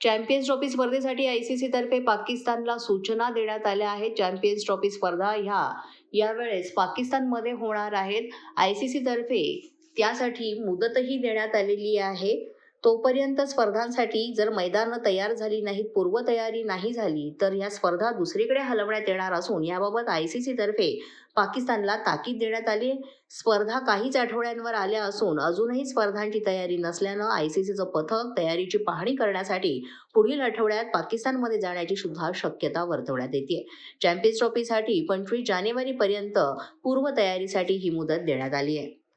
Champions trophy स्पर्धेसाठी ICC तर्फे पाकिस्तानला सूचना देण्यात आल्या आहेत. चॅम्पियन्स ट्रॉफी स्पर्धा ह्या यावेळेस पाकिस्तानमध्ये होणार आहेत. आयसीसी तर्फे त्यासाठी मुदतही देण्यात आलेली आहे. तोपर्यंत स्पर्धांसाठी जर मैदानं तयार झाली नाहीत पूर्वतयारी नाही झाली तर या स्पर्धा दुसरीकडे हलवण्यात येणार असून याबाबत आय सी सीतर्फे पाकिस्तानला ताकीद देण्यात आली स्पर्धा काहीच आठवड्यांवर आल्या असून अजूनही स्पर्धांची तयारी नसल्यानं आय सी सीचं पथक तयारीची पाहणी करण्यासाठी पुढील आठवड्यात पाकिस्तानमध्ये जाण्याची सुद्धा शक्यता वर्तवण्यात येते चॅम्पियन्स ट्रॉफीसाठी पंचवीस जानेवारीपर्यंत पूर्वतयारीसाठी ही मुदत देण्यात आली आहे